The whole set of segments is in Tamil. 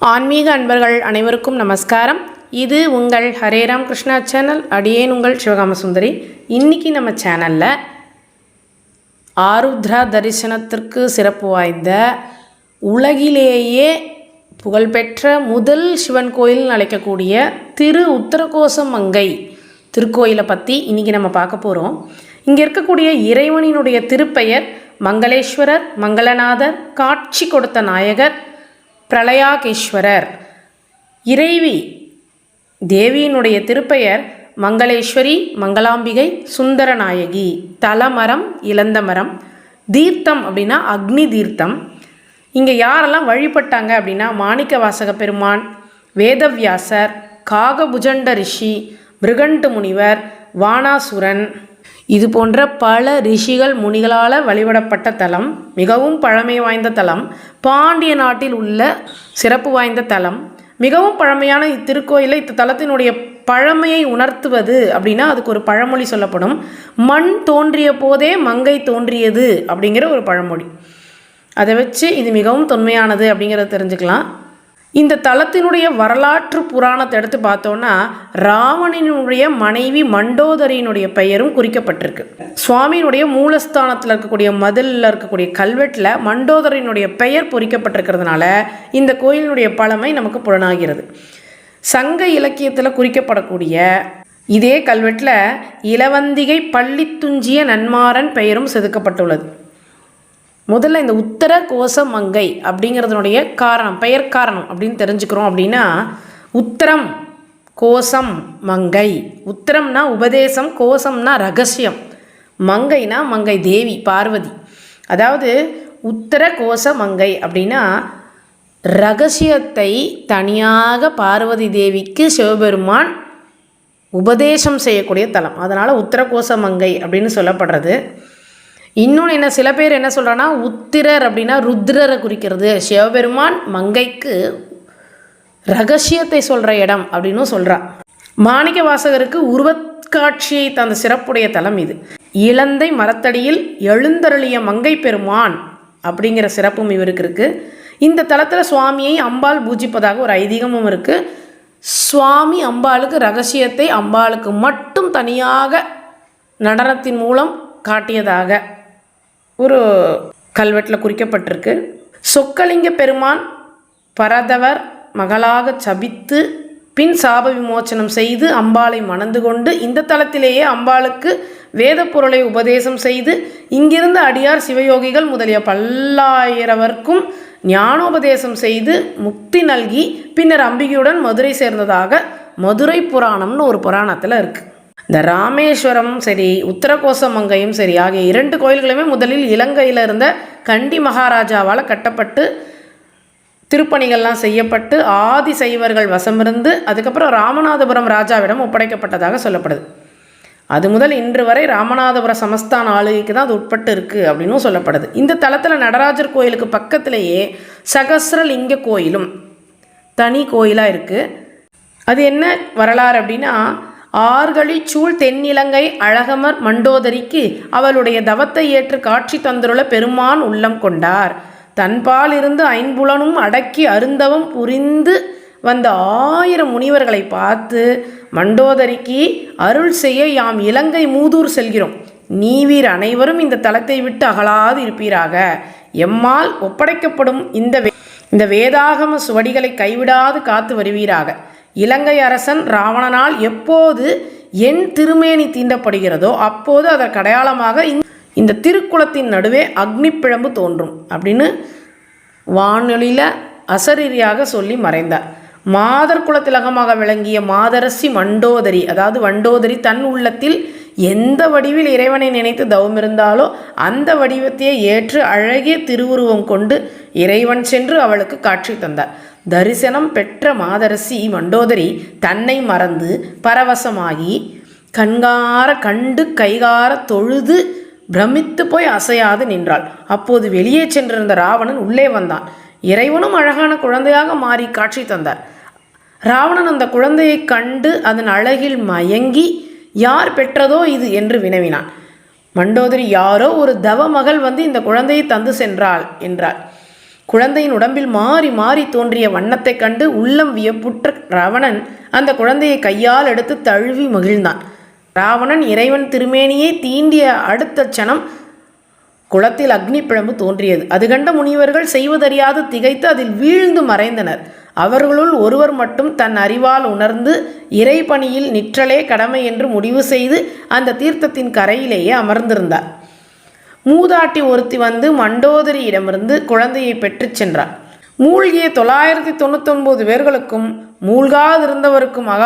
ஆன்மீக அன்பர்கள் அனைவருக்கும் நமஸ்காரம். இது உங்கள் ஹரேராம் கிருஷ்ணா சேனல் அடியேன் உங்கள் சிவகாம சுந்தரி. இன்னைக்கு நம்ம சேனலில் ஆருத்ரா தரிசனத்திற்கு சிறப்பு வாய்ந்த உலகிலேயே புகழ்பெற்ற முதல் சிவன் கோயில் அழைக்கக்கூடிய திரு உத்தரகோசம் மங்கை திருக்கோயிலை பற்றி இன்றைக்கி நம்ம பார்க்க போகிறோம் இங்கே இருக்கக்கூடிய இறைவனினுடைய திருப்பெயர் மங்களேஸ்வரர் மங்களநாதர் காட்சி கொடுத்த நாயகர் பிரளயாகேஸ்வரர். இறைவி தேவியினுடைய திருப்பெயர் மங்களேஸ்வரி மங்களாம்பிகை சுந்தரநாயகி. தலமரம் இளந்த மரம். தீர்த்தம் அப்படின்னா அக்னி தீர்த்தம். இங்கே யாரெல்லாம் வழிபட்டாங்க அப்படின்னா மாணிக்க வாசக பெருமான் வேதவியாசர் காகபுஜண்ட ரிஷி மிருகண்டு முனிவர் வானாசுரன் இது போன்ற பல ரிஷிகள் முனிகளால் வழிபடப்பட்ட தலம் மிகவும் பழமை வாய்ந்த தலம் பாண்டிய நாட்டில் உள்ள சிறப்பு வாய்ந்த தலம். மிகவும் பழமையான இத்திருக்கோயிலை இந்த தலத்தினுடைய பழமையை உணர்த்துவது அப்படின்னா அதுக்கு ஒரு பழமொழி சொல்லப்படும். மண் தோன்றிய போதே மங்கை தோன்றியது அப்படிங்கிற ஒரு பழமொழி. அதை வச்சு இது மிகவும் தொன்மையானது அப்படிங்கிறத தெரிஞ்சுக்கலாம். இந்த தலத்தினுடைய வரலாற்று புராணத்தை எடுத்து பார்த்தோன்னா ராவணனுடைய மனைவி மண்டோதரியினுடைய பெயரும் குறிக்கப்பட்டிருக்கு. சுவாமியினுடைய மூலஸ்தானத்தில் இருக்கக்கூடிய மதிலில் இருக்கக்கூடிய கல்வெட்டில் மண்டோதரியினுடைய பெயர் பொறிக்கப்பட்டிருக்கிறதுனால இந்த கோயிலினுடைய பழமை நமக்கு புலனாகிறது. சங்க இலக்கியத்தில் குறிக்கப்படக்கூடிய இதே கல்வெட்டில் இளவந்திகை பள்ளித்துஞ்சிய நன்மாறன் பெயரும் செதுக்கப்பட்டுள்ளது. முதல்ல இந்த உத்தர கோச மங்கை அப்படிங்கிறதுனுடைய காரணம் பெயர் காரணம் அப்படின்னு தெரிஞ்சுக்கிறோம் அப்படின்னா உத்தரம் கோசம் மங்கை. உத்தரம்னா உபதேசம் கோசம்னா ரகசியம். மங்கைனா மங்கை தேவி பார்வதி. அதாவது உத்தர கோச மங்கை அப்படின்னா ரகசியத்தை தனியாக பார்வதி தேவிக்கு சிவபெருமான் உபதேசம் செய்யக்கூடிய தலம். அதனால் உத்தரகோச மங்கை அப்படின்னு சொல்லப்படுறது. இன்னொன்று என்ன சில பேர் என்ன சொல்கிறான்னா உத்திரர் அப்படின்னா ருத்ரரை குறிக்கிறது. சிவபெருமான் மங்கைக்கு ரகசியத்தை சொல்கிற இடம் அப்படின்னும் சொல்கிறா மாணிக்க வாசகருக்கு உருவக்காட்சியை தந்த சிறப்புடைய தலம் இது. இளந்தை மரத்தடியில் எழுந்தருளிய மங்கை பெருமான் அப்படிங்கிற சிறப்பும் இவருக்கு இருக்குது இந்த தலத்தில் சுவாமியை அம்பாள் பூஜிப்பதாக ஒரு ஐதீகமும் இருக்குது சுவாமி அம்பாளுக்கு ரகசியத்தை அம்பாளுக்கு மட்டும் தனியாக நடனத்தின் மூலம் காட்டியதாக ஒரு கல்வெட்டில் குறிக்கப்பட்டிருக்கு. சொக்கலிங்க பெருமான் பரதவர் மகளாக சபித்து பின் சாப விமோச்சனம் செய்து அம்பாளை மணந்து கொண்டு இந்த தளத்திலேயே அம்பாளுக்கு வேத பொருளை உபதேசம் செய்து இங்கிருந்த அடியார் சிவயோகிகள் முதலிய பல்லாயிரவர்க்கும் ஞானோபதேசம் செய்து முக்தி நல்கி பின்னர் அம்பிகையுடன் மதுரை சேர்ந்ததாக மதுரை புராணம்னு ஒரு புராணத்தில் இருக்குது இந்த ராமேஸ்வரமும் சரி உத்தரகோசமங்கையும் சரி ஆகிய இரண்டு கோயில்களுமே முதலில் இலங்கையில் இருந்த கண்டி மகாராஜாவால் கட்டப்பட்டு திருப்பணிகள்லாம் செய்யப்பட்டு ஆதி சைவர்கள் வசமிருந்து அதுக்கப்புறம் ராமநாதபுரம் ராஜாவிடம் ஒப்படைக்கப்பட்டதாக சொல்லப்படுது. அது முதல் இன்று வரை ராமநாதபுர சமஸ்தான ஆளுகைக்கு தான் அது உட்பட்டு இருக்குது அப்படின்னும் சொல்லப்படுது. இந்த தளத்தில் நடராஜர் கோயிலுக்கு பக்கத்திலேயே சகசிரலிங்க கோயிலும் தனி கோயிலாக இருக்குது அது என்ன வரலாறு அப்படின்னா ஆர்களி சூழ் தென்னிலங்கை அழகமர் மண்டோதரிக்கு அவளுடைய தவத்தை ஏற்று காட்சி தந்துள்ள பெருமான் உள்ளம் கொண்டார். தன்பால் இருந்து ஐம்புலனும் அடக்கி அருந்தவம் புரிந்து வந்த ஆயிரம் முனிவர்களை பார்த்து மண்டோதரிக்கு அருள் செய்ய யாம் இலங்கை மூதூர் செல்கிறோம். நீவீர் அனைவரும் இந்த தலத்தை விட்டு அகலாது இருப்பீராக. எம்மால் ஒப்படைக்கப்படும் இந்த வே இந்த வேதாகம சுவடிகளை கைவிடாது காத்து வருவீராக. இலங்கை அரசன் ராவணனால் எப்போது என் திருமேனி தீண்டப்படுகிறதோ அப்போது அதற்கு அடையாளமாக இந்த திருக்குளத்தின் நடுவே அக்னி பிழம்பு தோன்றும் அப்படின்னு வானொலியில் அசரீரியாக சொல்லி மறைந்தார். மாதர் குலத்திலகமாக விளங்கிய மாதரசி மண்டோதரி அதாவது வண்டோதரி தன் உள்ளத்தில் எந்த வடிவில் இறைவனை நினைத்து தவம் இருந்தாலோ அந்த வடிவத்தையே ஏற்று அழகிய திருவுருவம் கொண்டு இறைவன் சென்று அவளுக்கு காட்சி தந்தார். தரிசனம் பெற்ற மாதரசி மண்டோதரி தன்னை மறந்து பரவசமாகி கண்கார கண்டு கைகார தொழுது பிரமித்து போய் அசையாது நின்றாள். அப்போது வெளியே சென்றிருந்த ராவணன் உள்ளே வந்தான். இறைவனும் அழகான குழந்தையாக மாறி காட்சி தந்தார். ராவணன் அந்த குழந்தையை கண்டு அதன் அழகில் மயங்கி யார் பெற்றதோ இது? என்று வினவினான். மண்டோதரி யாரோ ஒரு தவ மகள் வந்து இந்த குழந்தையை தந்து சென்றாள் என்றாள். குழந்தையின் உடம்பில் மாறி மாறி தோன்றிய வண்ணத்தைக் கண்டு உள்ளம் வியப்புற்ற ராவணன் அந்த குழந்தையை கையால் எடுத்து தழுவி மகிழ்ந்தான். ராவணன் இறைவன் திருமேனியை தீண்டிய அடுத்த க்ஷணம் குளத்தில் அக்னி பிழம்பு தோன்றியது. அது கண்ட முனிவர்கள் செய்வதறியாது திகைத்து அதில் வீழ்ந்து மறைந்தனர். அவர்களுள் ஒருவர் மட்டும் தன் அறிவால் உணர்ந்து இறைபணியில் நிற்றலே கடமை என்று முடிவு செய்து அந்த தீர்த்தத்தின் கரையிலேயே அமர்ந்திருந்தார். மூதாட்டி ஒருத்தி வந்து மண்டோதரியிடமிருந்து குழந்தையை பெற்றுச் சென்றார். மூழ்கிய தொள்ளாயிரத்தி தொண்ணூத்தொன்பது பேர்களுக்கும் மூழ்காதிருந்தவருக்குமாக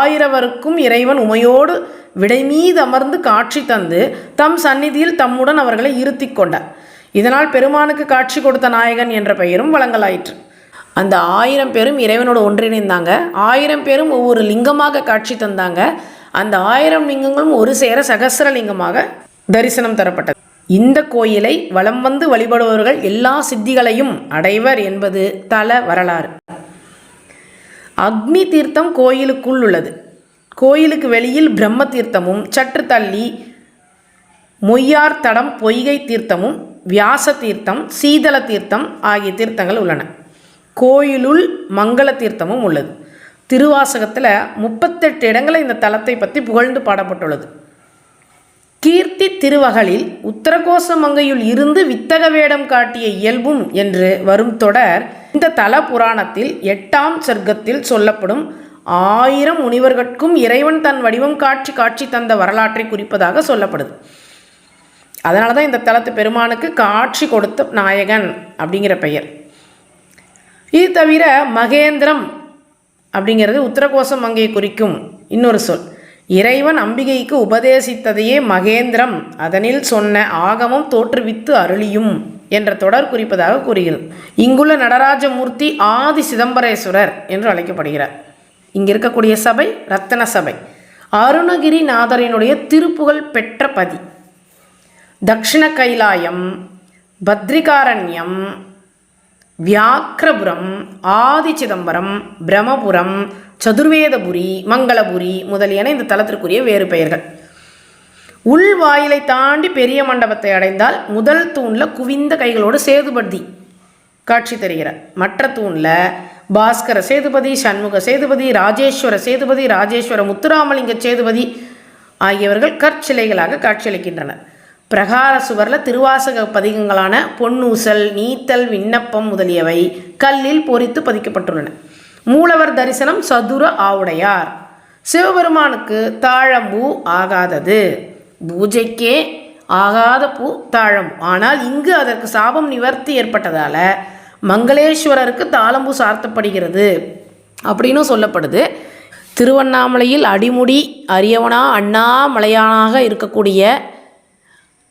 ஆயிரவருக்கும் இறைவன் உமையோடு விடை மீது அமர்ந்து காட்சி தந்து தம் சந்நிதியில் தம்முடன் அவர்களை இருத்தி கொண்டார். இதனால் பெருமானுக்கு காட்சி கொடுத்த நாயகன் என்ற பெயரும் வழங்கலாயிற்று. அந்த ஆயிரம் பேரும் இறைவனோடு ஒன்றிணைந்தாங்க. ஆயிரம் பேரும் ஒவ்வொரு லிங்கமாக காட்சி தந்தாங்க. அந்த ஆயிரம் லிங்கங்களும் ஒரு சேர சகசர லிங்கமாக தரிசனம் தரப்பட்டது. இந்த கோயிலை வலம் வந்து வழிபடுபவர்கள் எல்லா சித்திகளையும் அடைவர் என்பது தல வரலாறு. அக்னி தீர்த்தம் கோயிலுக்குள் உள்ளது. கோயிலுக்கு வெளியில் பிரம்ம தீர்த்தமும் சற்று தள்ளி மொய்யார் தடம் பொய்கை தீர்த்தமும் வியாச தீர்த்தம் சீதள தீர்த்தம் ஆகிய தீர்த்தங்கள் உள்ளன. கோயிலுள் மங்கள தீர்த்தமும் உள்ளது. திருவாசகத்தில் முப்பத்தெட்டு இடங்களை இந்த தலத்தை பற்றி புகழ்ந்து பாடப்பட்டுள்ளது. கீர்த்தி திருவகளில் உத்தரகோசமங்கையுள் இருந்து வித்தக வேடம் காட்டிய இயல்பும் என்று வரும் தொடர் இந்த தல புராணத்தில் எட்டாம் சர்க்கத்தில் சொல்லப்படும் ஆயிரம் முனிவர்கட்கும் இறைவன் தன் வடிவம் காட்சி காட்சி தந்த வரலாற்றை குறிப்பதாக சொல்லப்படுது. அதனால தான் இந்த தலத்து பெருமானுக்கு காட்சி கொடுத்த நாயகன் அப்படிங்கிற பெயர். இது தவிர மகேந்திரம் அப்படிங்கிறது உத்தரகோசம் மங்கையை குறிக்கும் இன்னொரு சொல். இறைவன் அம்பிகைக்கு உபதேசித்ததையே மகேந்திரம் அதனில் சொன்ன ஆகமம் தோற்றுவித்து அருளியும் என்ற தொடர் குறிப்பதாக கூறுகிறது. இங்குள்ள நடராஜமூர்த்தி ஆதி சிதம்பரேஸ்வரர் என்று அழைக்கப்படுகிறார். இங்கே இருக்கக்கூடிய சபை ரத்தன சபை. அருணகிரிநாதரினுடைய திருப்புகழ் பெற்ற பதி. தக்ஷிண கைலாயம் பத்ரிகாரண்யம் வியாக்கிரபுரம் ஆதி சிதம்பரம் பிரமபுரம் சதுர்வேதபுரி மங்களபுரி முதலியன இந்த தலத்திற்குரிய வேறு பெயர்கள். உள் வாயிலை தாண்டி பெரிய மண்டபத்தை அடைந்தால் முதல் தூணில் குவிந்த கைகளோடு சேதுபதி காட்சி தருகிறார். மற்ற தூணில் பாஸ்கர சேதுபதி சண்முக சேதுபதி ராஜேஸ்வர சேதுபதி ராஜேஸ்வர முத்துராமலிங்க சேதுபதி ஆகியவர்கள் கற்சிலைகளாக காட்சியளிக்கின்றனர். பிரகார சுவரில் திருவாசக பதிகங்களான பொன்னூசல் நீத்தல் விண்ணப்பம் முதலியவை கல்லில் பொறித்து பதிக்கப்பட்டுள்ளன. மூலவர் தரிசனம் சதுர ஆவுடையார். சிவபெருமானுக்கு தாழம்பூ ஆகாதது. பூஜைக்கே ஆகாத பூ தாழம். ஆனால் இங்கு அதற்கு சாபம் நிவர்த்தி ஏற்பட்டதால் மங்களேஸ்வரருக்கு தாளம்பூ சார்த்தப்படுகிறது அப்படின்னும் சொல்லப்படுது. திருவண்ணாமலையில் அடிமுடி அரியவனா அண்ணாமலையானாக இருக்கக்கூடிய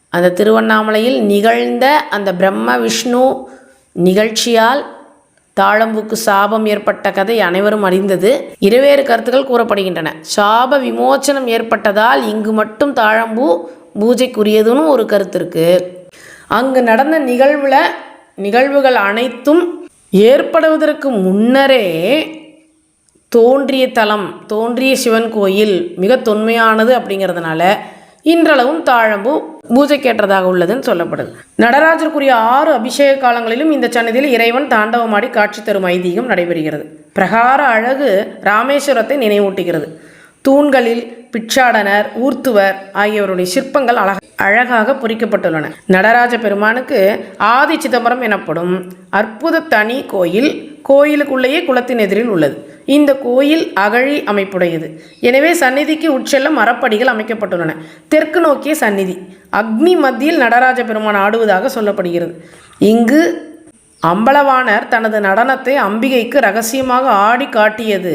அந்த திருவண்ணாமலையில் நிகழ்ந்த அந்த பிரம்ம விஷ்ணு நிகழ்ச்சியால் தாழம்புக்கு சாபம் ஏற்பட்ட கதை அனைவரும் அறிந்தது. இருவேறு கருத்துக்கள் கூறப்படுகின்றன. சாப விமோச்சனம் ஏற்பட்டதால் இங்கு மட்டும் தாழம்பூ பூஜைக்குரியதுன்னு ஒரு கருத்து இருக்கு. அங்கு நடந்த நிகழ்வில் நிகழ்வுகள் அனைத்தும் ஏற்படுவதற்கு முன்னரே தோன்றிய தலம் தோன்றிய சிவன் கோயில் மிக தொன்மையானது அப்படிங்கிறதுனால இன்றளவும் தாழம்பூ பூஜைக்கேற்றதாக உள்ளதுன்னு சொல்லப்படுது. நடராஜருக்குரிய ஆறு அபிஷேக காலங்களிலும் இந்த சன்னதியில் இறைவன் தாண்டவமாடி காட்சி தரும் ஐதீகம் நடைபெறுகிறது. பிரகார அழகு ராமேஸ்வரத்தை நினைவூட்டுகிறது. தூண்களில் பிச்சாடனர் ஊர்த்துவர் ஆகியோருடைய சிற்பங்கள் அழக அழகாக பொறிக்கப்பட்டுள்ளன. நடராஜ பெருமானுக்கு ஆதி சிதம்பரம் எனப்படும் அற்புத தனி கோயில் கோயிலுக்குள்ளேயே குளத்தின் எதிரில் உள்ளது. இந்த கோயில் அகழி அமைப்புடையது. எனவே சந்நிதிக்கு உட்செல்ல மரப்படிகள் அமைக்கப்பட்டுள்ளன. தெற்கு நோக்கிய சந்நிதி. அக்னி மத்தியில் நடராஜ பெருமான் ஆடுவதாக சொல்லப்படுகிறது. இங்கு அம்பலவாணர் தனது நடனத்தை அம்பிகைக்கு ரகசியமாக ஆடி காட்டியது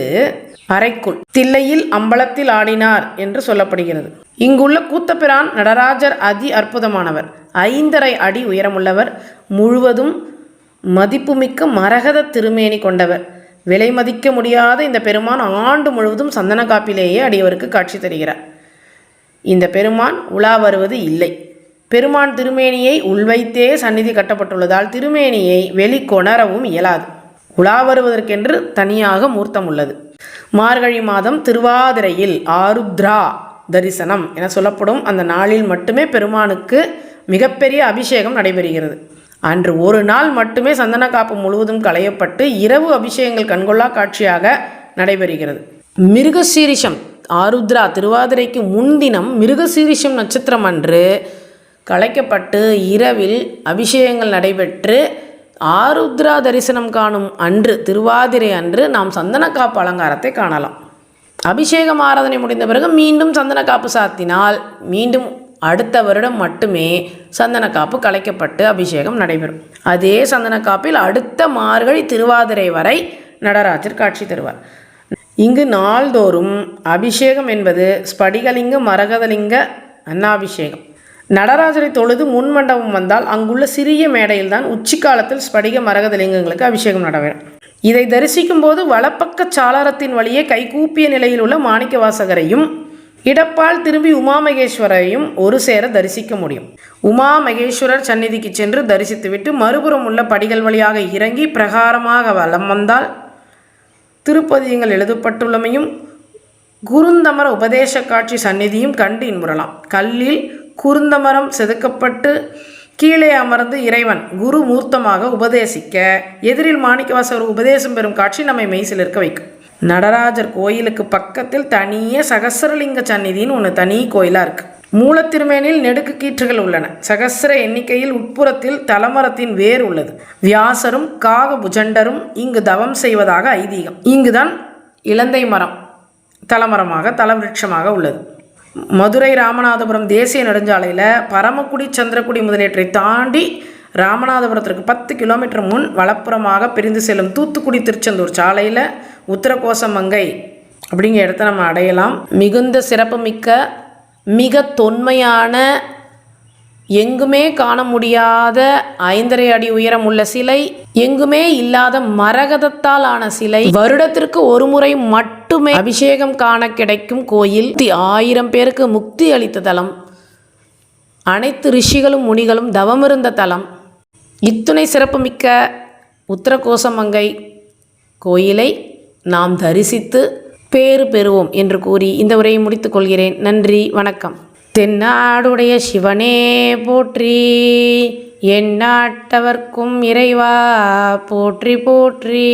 அறைக்குள். தில்லையில் அம்பலத்தில் ஆடினார் என்று சொல்லப்படுகிறது. இங்குள்ள கூத்தபிரான் நடராஜர் அதி அற்புதமானவர். ஐந்தரை அடி உயரமுள்ளவர். முழுவதும் மதிப்புமிக்க மரகத திருமேனி கொண்டவர். விலை மதிக்க முடியாத இந்த பெருமான் ஆண்டு முழுவதும் சந்தன காப்பிலேயே அடியவருக்கு காட்சி தருகிறார். இந்த பெருமான் உலா வருவது இல்லை. பெருமான் திருமேனியை உள்வைத்தே சந்நிதி கட்டப்பட்டுள்ளதால் திருமேனியை வெளிக்கொணரவும் இயலாது. உலா வருவதற்கென்று தனியாக மூர்த்தம் உள்ளது. மார்கழி மாதம் திருவாதிரையில் ஆருத்ரா தரிசனம் என சொல்லப்படும் அந்த நாளில் மட்டுமே பெருமானுக்கு மிகப்பெரிய அபிஷேகம் நடைபெறுகிறது. அன்று ஒரு நாள் மட்டுமே சந்தன காப்பு முழுவதும் களையப்பட்டு இரவு அபிஷேகங்கள் கண்கொள்ளா காட்சியாக நடைபெறுகிறது. மிருகசீரிஷம் ஆருத்ரா திருவாதிரைக்கு முன்தினம் மிருகசீரிஷம் நட்சத்திரம் அன்று கலைக்கப்பட்டு இரவில் அபிஷேகங்கள் நடைபெற்று ஆருத்ரா தரிசனம் காணும் அன்று திருவாதிரை அன்று நாம் சந்தனக்காப்பு அலங்காரத்தை காணலாம். அபிஷேகம் ஆராதனை முடிந்த பிறகு மீண்டும் சந்தனக்காப்பு சாத்தினால் மீண்டும் அடுத்த வருடம் மட்டுமே சந்தனக்காப்பு கலைக்கப்பட்டு அபிஷேகம் நடைபெறும். அதே சந்தனக்காப்பில் அடுத்த மார்கழி திருவாதிரை வரை நடராஜர் காட்சி தருவார். இங்கு நாள்தோறும் அபிஷேகம் என்பது ஸ்படிகலிங்க மரகதலிங்க அன்னாபிஷேகம். நடராஜரை தொழுது முன் மண்டபம் வந்தால் அங்குள்ள சிறிய மேடையில்தான் உச்சிக்காலத்தில் ஸ்படிக மரகதலிங்கங்களுக்கு அபிஷேகம் நடைபெறும் இதை தரிசிக்கும் போது வலப்பக்க சாளரத்தின் வழியே கைகூப்பிய நிலையில் உள்ள மாணிக்க வாசகரையும் இடப்பால் திரும்பி உமாமகேஸ்வரையும் ஒரு சேர தரிசிக்க முடியும். உமா மகேஸ்வரர் சந்நிதிக்கு சென்று தரிசித்துவிட்டு மறுபுறம் உள்ள படிகள் வழியாக இறங்கி பிரகாரமாக வலம் வந்தால் திருப்பதியங்கள் எழுதப்பட்டுள்ளமையும் குருந்தமர உபதேச காட்சி சந்நிதியும் கண்டு இன்புறலாம் கல்லில் குருந்தமரம் செதுக்கப்பட்டு கீழே அமர்ந்து இறைவன் குரு மூர்த்தமாக உபதேசிக்க எதிரில் மாணிக்கவாசகர் உபதேசம் பெறும் காட்சி நம்மை மெய்சிலிருக்க வைக்கும். நடராஜர் கோயிலுக்கு பக்கத்தில் தனிய சகசரலிங்க சந்நிதின்னு ஒன்று தனி கோயிலாக இருக்குது மூலத்திருமேனில் நெடுக்கு கீற்றுகள் உள்ளன. சகசிர எண்ணிக்கையில் உட்புறத்தில் தலமரத்தின் வேர் உள்ளது. வியாசரும் காக புஜண்டரும் இங்கு தவம் செய்வதாக ஐதீகம். இங்குதான் இலந்தை மரம் தலமரமாக தலவிருட்சமாக உள்ளது. மதுரை ராமநாதபுரம் தேசிய நெடுஞ்சாலையில் பரமக்குடி சந்திரக்குடி முதலியவற்றை தாண்டி ராமநாதபுரத்திற்கு பத்து கிலோமீட்டர் முன் வலப்புறமாக பிரிந்து செல்லும் தூத்துக்குடி திருச்செந்தூர் சாலையில் உத்தரகோசமங்கை அப்படிங்கிற இடத்த நம்ம அடையலாம். மிகுந்த சிறப்புமிக்க மிக தொன்மையான எங்குமே காண முடியாத ஐந்தரை அடி உயரம் உள்ள சிலை எங்குமே இல்லாத மரகதத்தால் ஆன சிலை. வருடத்திற்கு ஒரு முறை மட்டுமே அபிஷேகம் காண கிடைக்கும் கோயில். ஆயிரம் பேருக்கு முக்தி அளித்த தலம். அனைத்து ரிஷிகளும் முனிகளும் தவமிருந்த தலம். இத்துணை சிறப்புமிக்க உத்தரகோசமங்கை கோயிலை நாம் தரிசித்து பேறு பெறுவோம் என்று கூறி இந்த உரையை முடித்துக் கொள்கிறேன். நன்றி வணக்கம். தென்னாடுடைய சிவனே போற்றி எந்நாட்டவர்க்கும் இறைவா போற்றி போற்றி.